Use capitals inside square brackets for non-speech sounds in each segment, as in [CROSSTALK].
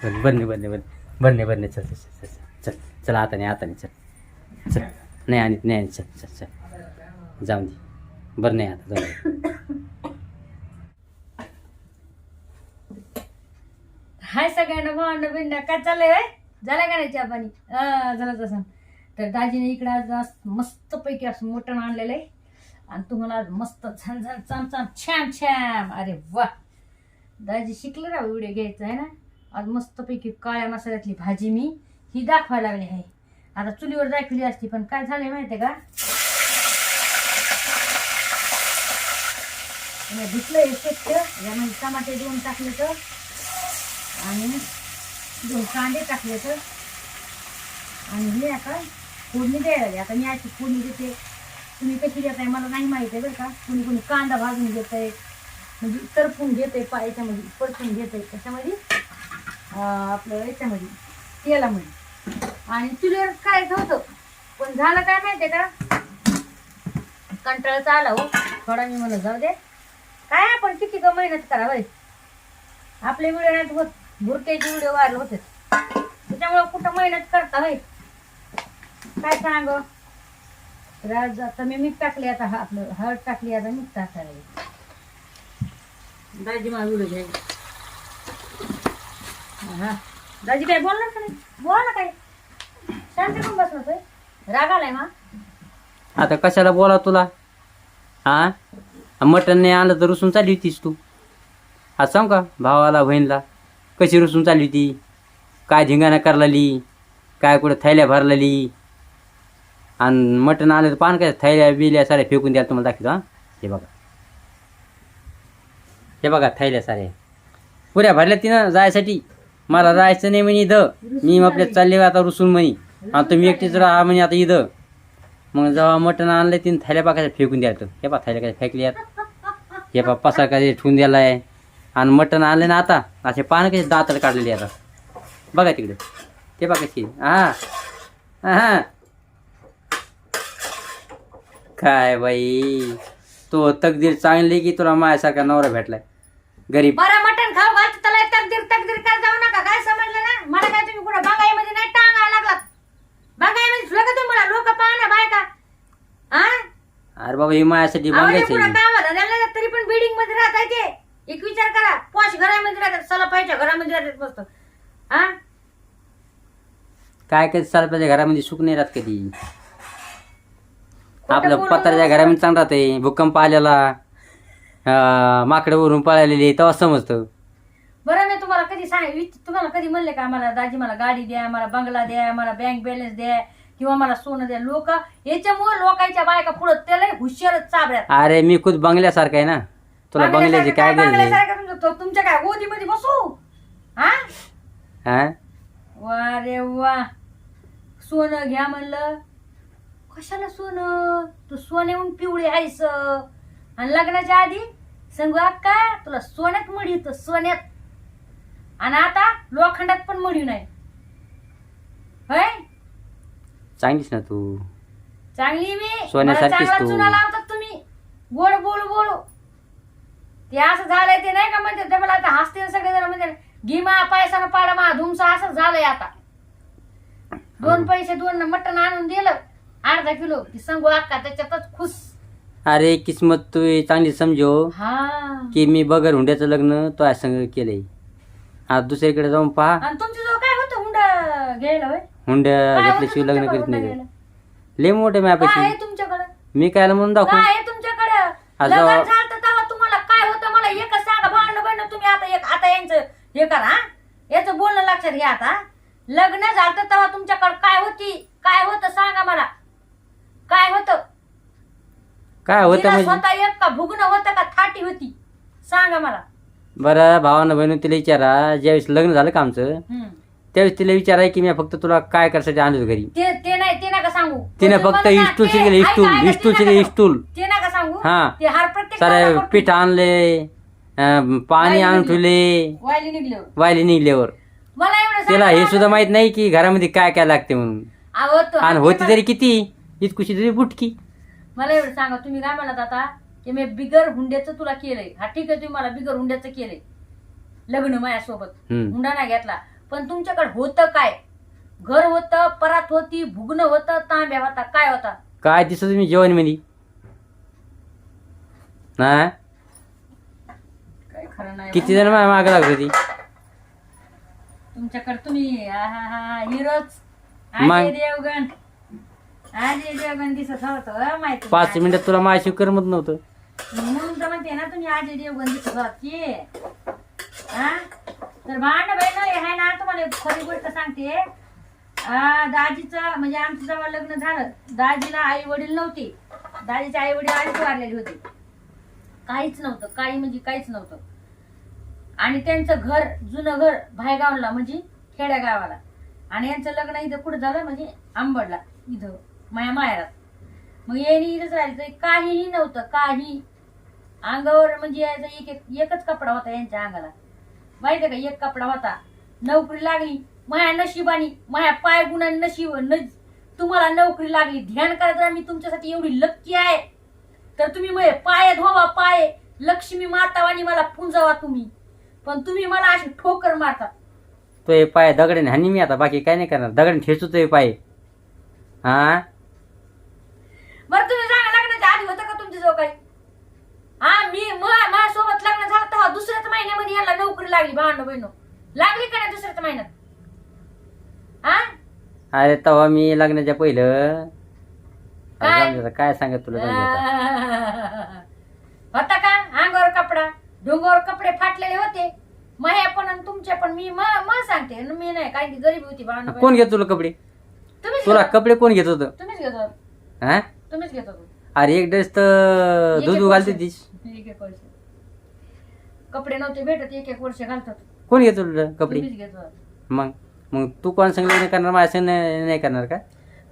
बरं बरं नाही, बरं नाही, बरं चल चल चल चल चल चल आता चल आता हाताने चल चल नाही आणि नाही चल चल चल जाऊन दे. बरं नाही आता जाऊ हाय सगळ्यांना भावंड बिंड काय चाललंय वय झालं का नाही चहा पाणी? झालं तसं तर दाजीने इकडे आज असं मस्तपैकी असं मटण आणलेलं आहे. आणि तुम्हाला आज मस्त छान छान छान छान छान छान. अरे वा. दाजी शिकलं राव व्हिडिओ घ्यायचा आहे ना? आज मस्तपैकी काळ्या मसाल्यातली भाजी मी ही दाखवायला लागली आहे. आता चुलीवर दाखवली असती पण काय झालंय माहितीये का? धुतलं हे स्वच्छ यामध्ये टमाटे दोन टाकले तर आणि दोन कांदे टाकले तर आणि हे आता फोडणी द्यायला लागली. आता मी अशी फोडणी देते. तुम्ही कशी देताय मला नाही माहिती आहे बरं का. कुणी कुणी कांदा भाजून घेत आहे म्हणजे तरपून घेत आहे पा याच्यामध्ये परतून घेत आहे त्याच्यामध्ये आपलं याच्यामध्ये तेलामध्ये. आणि चुलीवर काय होतं पण झालं काय माहितीये का? कंटाळाचा आला हो. थोडा मी म्हणत जाऊ दे. काय आपण किती का मेहनत करा आपले व्हिडिओ नाही होत. भुरक्याचे व्हिडिओ व्हायरल होते. त्याच्यामुळे कुठं मेहनत करता होय? काय सांग? राज आता मी मीठ टाकले आता आपलं हळद टाकली आता मीठ टाकायला दाजी मला व्हिडिओ घ्यायला हा. दाजी काय बोलणार का नाही? बोला ना काय? शांत करून बसला तोय राग आलाय मा. आता कशाला बोला तुला? हा? मटण नाही आणलं तर रुसून चालली होतीस तू. आज सांग का भावाला बहिणला कशी रुसून चालली होती? काय धिंगाणा करलाली काय कुठं थैल्या भरलेली? आणि मटण आलं तर पान काय थैल्या बिल्या साऱ्या फेकून द्याल तुम्हाला दाखवतो हा? हे बघा. हे बघा थैल्या साऱ्या. पुऱ्या भरल्या तिनं जायसाठी. मला राहायचं नाही म्हणे इथं. मी आपल्या चालले आता रुसून म्हणे. आणि तुम्ही एकटीच राहा म्हणे आता इथं. मग जेव्हा मटण आणलं तिने थैल्या पाकायचं फेकून द्यायचं हे पा थैल्या काय फेकल्यात. हे पा पसा काय ठेवून द्यायला आहे आणि मटण आणलं ना आता. असे पानं कसे दाताला काढलेली आता. बघा तिकडे. ते पा कशी. हा. हा काय बाई. तो तकदीर चांगली की तुला माझ्यासारखा नवरा भेटलाय? गरीब. बरं मटण खाऊ घालतो त्याला तकदीर तकदीर काय जाऊ नका काय समजलं ना मला काय तुम्ही कुठं बागाईमध्ये नाही टांगायला लागलात बागाईमध्ये सुद्धा का तुम्ही मला लोक पाहना बायका अरे बाबा ही माझ्यासाठी आवडे पुढं कामाला तरी पण बिल्डिंगमध्ये राहत ते एक विचार करा. पॉश घरामध्ये राहतात सलापायच्या घरामध्ये राहतात मस्त. हा काय कधी सालपाच्या घरामध्ये सुख नाही राहत कधी? आपलं बोलू पत्राच्या घरामध्ये चांगलं राहते भूकंप आलेला. माकडावरून पळालेली. तेव्हा समजतं. बरं मी तुम्हाला कधी सांग तुम्हाला कधी म्हणले का मला दाजी मला गाडी द्या मला बंगला द्या मला बँक बॅलन्स द्या किंवा मला सोनं द्या. लोक याच्यामुळे लोकांच्या बायका पुढं त्याला हुशारच चाबड्यात. अरे मी खुद बंगल्यासारखं आहे ना. तुला बंगल्याची काय गरज आहे? तुमच्या काय गोदीमध्ये बसू? हा? हा? वा रे वा. सोनं घ्या म्हणलं. कशाला सोनं? तू सोन्याहून पिवळी आहेस. आणि लग्नाच्या आधी सांगू अक्का तुला सोन्यात मडी होतं सोन्यात. आणि आता लोखंडात पण मडी नाही. होय? चांगलीच ना तू. चांगली मी. मला सोन्यासारखीच चांगला तू. चुना लावतात तुम्ही. गोड बोलू बोलू. ते असं झालंय ते नाही का म्हणते ते मला आता हसते सगळे जण म्हणजे गिमा पैसा पाडा मा धुमसा असं झालंय आता. दोन पैसे दोन मटण आणून दिलं. अर्धा किलो संगू अक्का त्याच्यातच खुश. अरे किस्मत तू चांगली समजो. हा. की मी बगर हुंड्याचं लग्न तो संग केलंय. आता दुसरीकडे जाऊन पहा. आणि तुमच्या जवळ काय होतं हुंडा घ्यायला होय? हुंड्या घेतल्याशिवाय लग्न करीत नाही? लय मोठे काय माझ्यापाशी आहे तुमच्याकडं? मी काय म्हणून दाखवू काय आहे तुमच्याकडं? आज लग्न जाऊ- झालं तर तेव्हा तुम्हाला काय होतं? मला एकच सांगा भांडण भांडण तुम्ही आता एक आता यांचं हे करा हा? याचं बोलणं लक्षात घ्या आता. लग्न झालं तर तेव्हा तुमच्याकडे काय होती? काय होतं सांगा मला. काय होतं? काय होतं तिला म्हणजे? स्वतः एक का भुगणं होतं का थाटी होती? सांगा मला. बरं भावानं बहिणून तिला विचारा. ज्यावेळेस लग्न झालं का आमचं हम्म. त्यावेळेस तिला विचाराय की मी फक्त तुला काय करायसाठी आणलं होतं घरी. ते ते नाही ते नका सांगू. तिने तुम्ही फक्त ना, इस्टूल ते- शिकले ऐका, इस्टूल ऐका, ते इस्टूल नका शिकले सांगू. इस्टूल ते नका सांगू. हा. ते हार प्रत्येक सारे. पीठ आणले अं, पाणी आणून. ठेवले. वायली निघल्यावर. वायली निघल्यावर. मला एवढं तिला सांगा हे सुद्धा माहीत नाही की घरामध्ये काय काय लागते म्हणून. अहो, तो- आणि होती तरी किती? इतकुशी तरी बुटकी. मला एवढं सांगा तुम्ही काय म्हणत आता? की मी बिगर हुंड्याचं तुला केलंय. हा ठीक आहे तुम्ही मला बिगर हुंड्याचं केलंय. लग्न माझ्यासोबत. हम्म. हुंडा नाही घेतला. पण तुमच्याकडे होतं काय? घर होतं परात होती भुगणं होतं तांब्या होता काय होता? काय दिसत तुम्ही जेवणमध्ये? ना काय खरं नाही किती जण माग लागत होती? तुमच्याकडे तुम्ही आहाहा, हिरोच. मग? देवगण. अजय देवगण दिसत होत माहिती पाच मिनिटात तुला माझ्याशी करमत नव्हतं. म्हणून तर म्हणते ना तुम्ही अजय देवगण दिसत होत. की हा? तर भांड बहिण हे आहे ना तुम्हाला एक खरी गोष्ट सांगते. आ, दाजीचं म्हणजे आमचं जेव्हा लग्न झालं दाजीला आई वडील नव्हते. दाजीचे आई वडील आधीच वारलेले होते. काहीच नव्हतं काही म्हणजे काहीच नव्हतं. आणि त्यांचं घर जुनं घर भायगावला म्हणजे खेड्या गावाला आणि यांचं लग्न इथं कुठं झालं? म्हणजे आंबडला इथं माया माहेरात. मग यांनी इथंच राहिलं काहीही नव्हतं काही. अंगावर म्हणजे यायचा एक एक एकच कपडा होता यांच्या अंगाला. माहितीये का? एक कपडा होता. नोकरी लागली माया नशिबानी माया पाय गुणाने नशीब तुम्हाला नोकरी लागली ध्यान करायचं मी तुमच्यासाठी एवढी लक्की आहे. तर तुम्ही माझे पाय धोवा पाय. लक्ष्मी मातावानी मला पुंजावा तुम्ही. पण तुम्ही मला अशी ठोकर मारता. तो हे पाय दगडाने हानी मी आता बाकी काय नाही करणार. दगडाने ठेचू तो हे पाय. हा? बरं तुम्ही सांगा लग्नाच्या आधी होतं का तुमच्या जवळ काही? हा मी माझ्यासोबत तेव्हा दुसऱ्याच महिन्यामध्ये यांना नोकरी लागली भांडण बहिण. लागली का नाही दुसऱ्याच महिन्यात? हा? अरे तेव्हा मी लग्नाच्या पहिलं. अरे काय? काय सांगत तुला. [LAUGHS] होता का? अंगावर कपडा. डोंगावर कपडे फाटलेले होते. माया पण आणि तुमचे पण. मी म म सांगते. आणि मी नाही कारण की गरीबी होती भांडण कोण घेत तुला कपडे? तुम्हीच तुला घेत कपडे कोण घेत होतं? तुम्हीच घेतो हा? तुम्हीच घेतो अरे एक ड्रेस तर एक दूध घालते एक वर्ष कपडे नव्हते भेटत एक एक वर्ष घालतात. कोण घेत तुला कपडे? तुम्हीच घेतो मग मग तू कोण संग लग्न करणार माझ्या संग नाही नाही करणार का?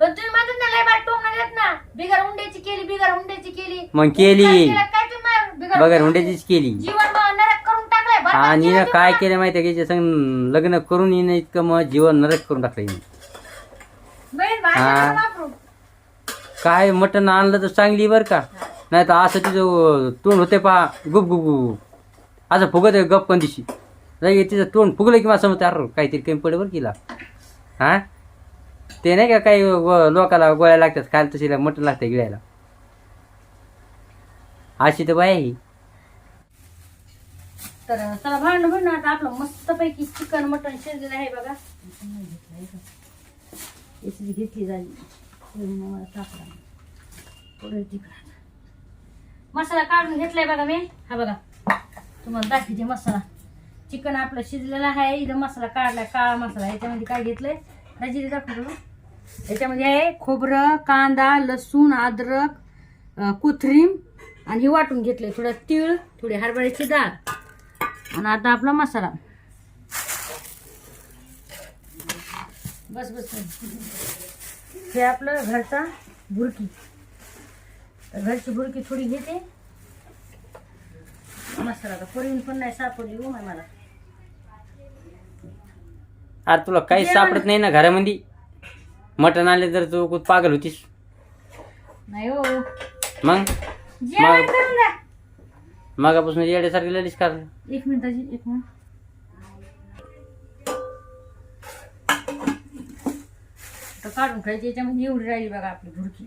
पण तुम्ही म्हणतात ना लय बार टोमणं देत ना. बिगर हुंड्याची केली बिगर हुंड्याची केली. मग केली. काय केलं? काय तुम्ही मा- बिगर बघा हुंड्याचीच केली. जीवन मग नरक करून टाकलंय बरबाद आणि काय. केलं माहितीये का? हिच्या संग लग्न करून हिनं इतकं मग जीवन नरक करून टाकलं हिने. बहीण भाषा हा. नका वापरू. काय मटण आणलं तर चांगली बरं का? नाही तर असं तिचं तोंड होते पहा गुप गुप गुप. असं फुगत आहे गप कंदिशी. जाई तिचं तोंड फुगलं की मला समजतं अरे काहीतरी कमी पडे बरं किला हा? ते नाही का काही लोकाला गोळ्या लागतात खायला तशी मटण लागतं गिळायला. अशी तर बाय आहे ही. तर चला भांडण भांडण आता आपलं मस्तपैकी चिकन मटन शिजलेलं आहे बघा. याची घेतली झाली मसाला काढून घेतलाय बघा मी. हा बघा. तुम्हाला दाखवते मसाला. चिकन आपलं शिजलेलं आहे इथं मसाला काढला काळा मसाला. याच्यामध्ये काय घेतलंय? दाजी दाखवतो याच्यामध्ये आहे खोबरं कांदा लसूण अद्रक कोथरीम आणि हे वाटून घेतलंय. थोडं तीळ थोडी हरभऱ्याची डाळ आणि आता आपला मसाला. बस बस हे आपलं घरचा भुरकी तर घरची भुरकी थोडी घेते. मसाला तर पोरीन पण नाही सापडली हो मला. अरे तुला काहीच सापडत नाही ना घरामध्ये? मटण आणले तर तू खूप पागल होतीस? नाही हो. मग? जेवण मग- करून द्या मगापासून येड्यासारखी लढीस का एक मिनिटाची एक मिनिट. काढून खायची याच्यामध्ये एवढी राहिली बघा आपली भुरकी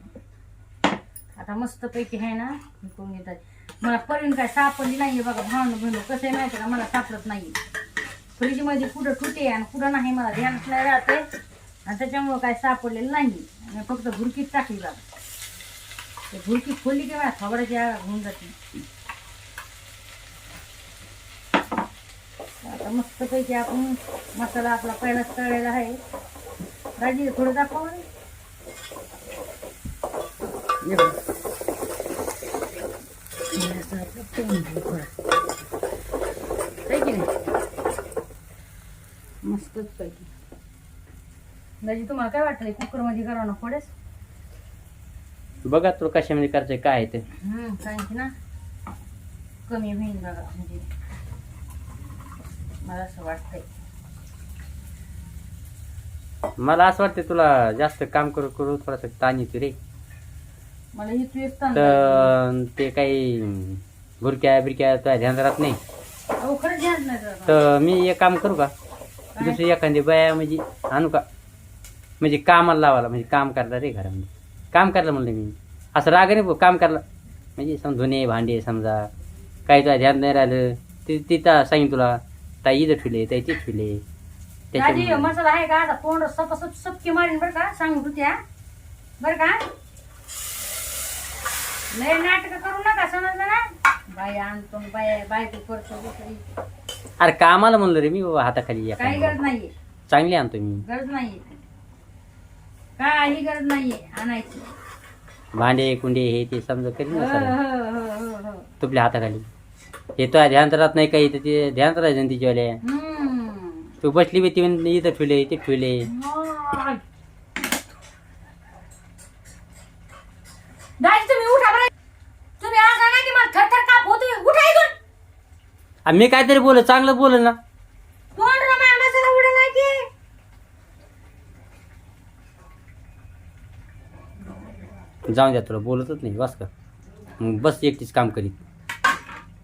आता मस्त पैकी आहे ना करून घेतात. मला परीन काय सापडली नाही बघा भावनं बहिणू कसं आहे माहिती का? मला सापडत नाही फ्रीजमध्ये कुठं ठुटे आणि कुठं नाही मला ध्यानच नाही राहते. आणि त्याच्यामुळं काय सापडलेलं नाही आणि फक्त भुरकीच टाकली बघा. ते भुरकी खोलली की मला खबराची आग होऊन जाते. आता मस्त पैकी आपण मसाला आपला पहिलाच तळलेला आहे. राजी थोडं दाखवा असं आपलं थोडं. आहे की नाही मस्तच पैकी दाजी तुम्हाला काय वाटतंय? कुकरमध्ये करावं ना पुढेच बघा तुला कशामध्ये करायचं काय ते. कारण की ना? कमी होईल बघा म्हणजे मला असं वाटतंय. मला असं वाटतं तुला जास्त काम करू करू थोडासा ताण येतो रे. मला ही तू तर ते काही भुरक्या बिरक्या तुझ्या ध्यान राहत नाही. अहो खरंच ध्यान नाही जरा. तर मी एक काम करू का? दुसरी एखादी बाया म्हणजे आणू का? म्हणजे कामाला लावायला म्हणजे काम करायला रे घरामध्ये. काम करायला म्हणलं मी. असं राग नाही भाऊ, काम करायला म्हणजे समजा धुणे भांडे समजा काही तुला ध्यान नाही राहिलं ते तिथं सांगेन तुला ताई इथं ठेवले ताई ते ठेवले. दाजी त्याच्यामुळे मसाला आहे का? आता तोंड सप सप सपकी मारीन बरं का? सांगू होत्या बरं का? लय नाटक करू नका समजलं ना? बाय आणतो बाय बायको करतो दुसरी. अरे कामाला म्हणलं रे मी बाबा हाताखाली या काही गरज नाहीये. चांगली आणतो मी. गरज नाहीये. काही गरज नाहीये आणायची. भांडे कुंडे हे ते समजा करीन हो, ना. हो, हो, हो, हो. तुपल्या हाताखाली. हे तो ध्यान राहत नाही काही तर ते ध्यान राहायचं तिच्यावाले हम्म. तू बसली बी ती म्हणे इथं ठेवले ते ठेवले. मग. दाजी तुम्ही उठा बरं तुम्ही असं ना की मला थरथर काप होतो उठा इथून आ, मी काहीतरी बोल चांगलं बोल ना उडला की जाऊन द्या तुला बोलतच नाही बस का. मग बस एकटीच काम करीत.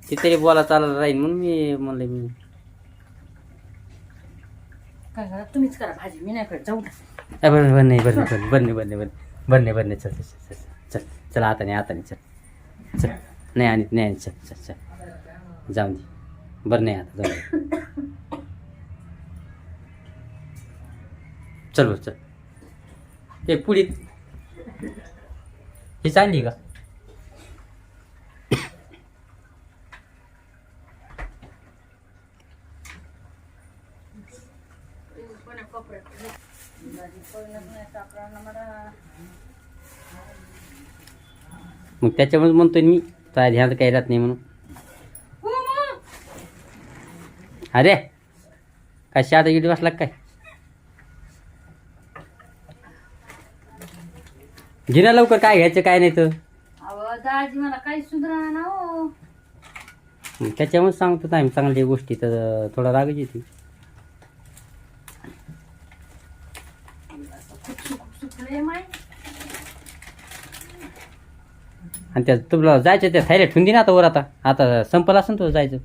ते तरी बोला चालायला राहील म्हणून मी म्हणलं मी. काय करा तुम्हीच करा भाजी मी नाही करत जाऊ बरं बरं नाही बरं नाही, बरं नाही बरं नाही बरं नाही, बरं नाही बरं नाही चल चल चल चल चल चल आता नाही आता नाही चल चल. नाही आणि नाही आणि चल चल चल. जाऊन दे. बरं नाही आता जाऊ चल बरं चल. ते पुढी. ही चांगली का? मग त्याच्यामुळे म्हणतोय मी काय ध्यान काही राहत नाही म्हणून हो मग. अरे काय शादा गिडी बसला काय? घे ना लवकर काय घ्यायचं काय नाही तर. अहो दाजी मला काही सुधारणा ना हो. त्याच्यामुळे सांगतो आम्ही चांगल्या गोष्टी तर थोडा रागच येते. सुकले माय आणि त्या तुला जायचं त्या थायला ठेवून दे ना आता वर आता. आता संपला असं तुझं जायचं.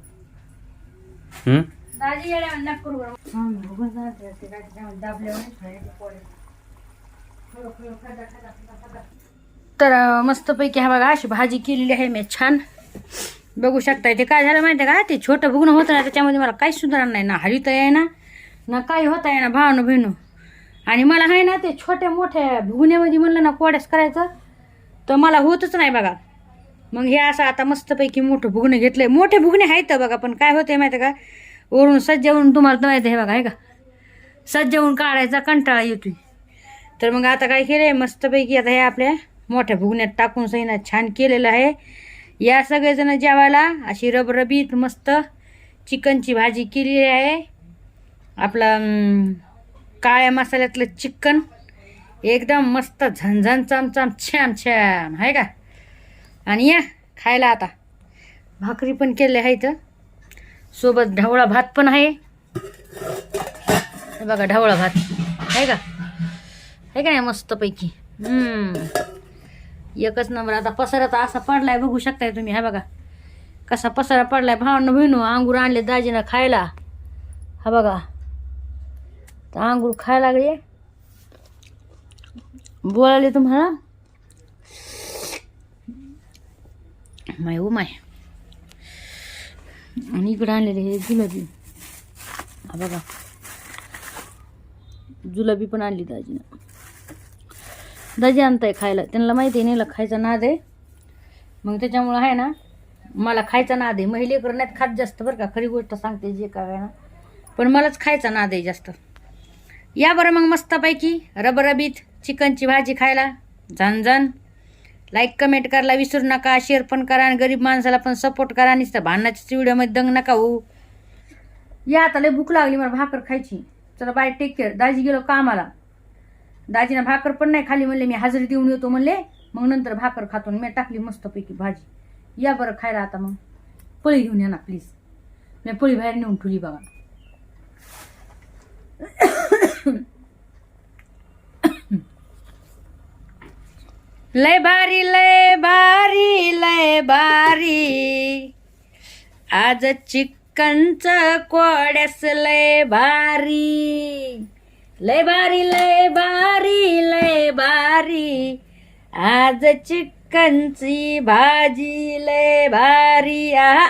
हम्म? दाजी येड्या तर मस्तपैकी हा बघा अशी भाजी केलेली आहे मी छान. बघू शकता ते काय झालं माहिती आहे का? ते छोटं भुगणं होतं ना त्याच्यामध्ये मला काहीच सुधारणा नाही. ना हरिता आहे ना ना काही होता आहे ना भावनं बहिणू आणि मला आहे ना ते छोट्या मोठ्या भुगण्यामध्ये म्हणलं ना कोड्यास करायचं तर मला होतच नाही बघा. मग हे असं आता मस्तपैकी मोठं भुगणं घेतलंय. मोठे भुगणे आहेत बघा पण काय होते माहिती आहे का? वरून सज्जावून तुम्हाला तर माहिती आहे बघा आहे का? सज्जावून काढायचा कंटाळा येतोय. तर मग आता काय केलंय? मस्तपैकी आता हे आपल्या मोठ्या भुगण्यात टाकून सईना छान केलेलं आहे. या सगळेजण जेवायला अशी रबरबीत मस्त चिकनची भाजी केलेली आहे. आपला काळ्या मसाल्यातलं चिकन एकदम मस्त झणझण चमचम छान छान आहे का? आणि या खायला आता. भाकरी पण केले आहेत. सोबत ढवळा भात पण आहे. बघा ढवळा भात. आहे का? आहे का नाही मस्तपैकी? एकच नंबर आता पसारा तर असा पडलाय बघू शकताय तुम्ही. हा बघा. कसा पसारा पडलाय. भावांना बहिणू अंगूर आणले दाजीनं खायला. हा बघा. तर अंगूर खायला लागले. बोलाले तुम्हाला. My oh my. आणि इकडं आणलेले हे जुलाबी. हा बघा. जुलाबी पण आणली दाजीनं. दाजी आणताय खायला. त्यांना माहिती आहे नेला खायचा नाद आहे. मग त्याच्यामुळं आहे ना मला खायचा नाद आहे. महिले करण्यात खात जास्त बरं का? खरी गोष्ट सांगते जे काय ना. पण मलाच खायचा नाद आहे जास्त. या बरं मग मस्तपैकी रबरबीत चिकनची भाजी खायला. झणझण. लाईक कमेंट करायला विसरू नका शेअर पण करा आणि गरीब माणसाला पण सपोर्ट करा. आणि भांडणाच्या व्हिडिओमध्ये दंग नका हो या आता लय भूक लागली मला भाकर खायची. चला बाय टेक केअर दाजी गेलो कामाला. दाजीनं भाकर पण नाही खाली म्हणले मी हजेरी देऊन येतो म्हणले. मग नंतर भाकर खातो मी टाकली मस्तपैकी भाजी. या बरं खायला आता मग. पळी घेऊन या ना प्लीज मी पळी बाहेर नेऊन ठेवली बघा. लय भारी लय भारी लय भारी. आज चिकनच कोड्यास लय भारी. लय भारी लय भारी लय भारी. आज चिकनची भाजी लय भारी आ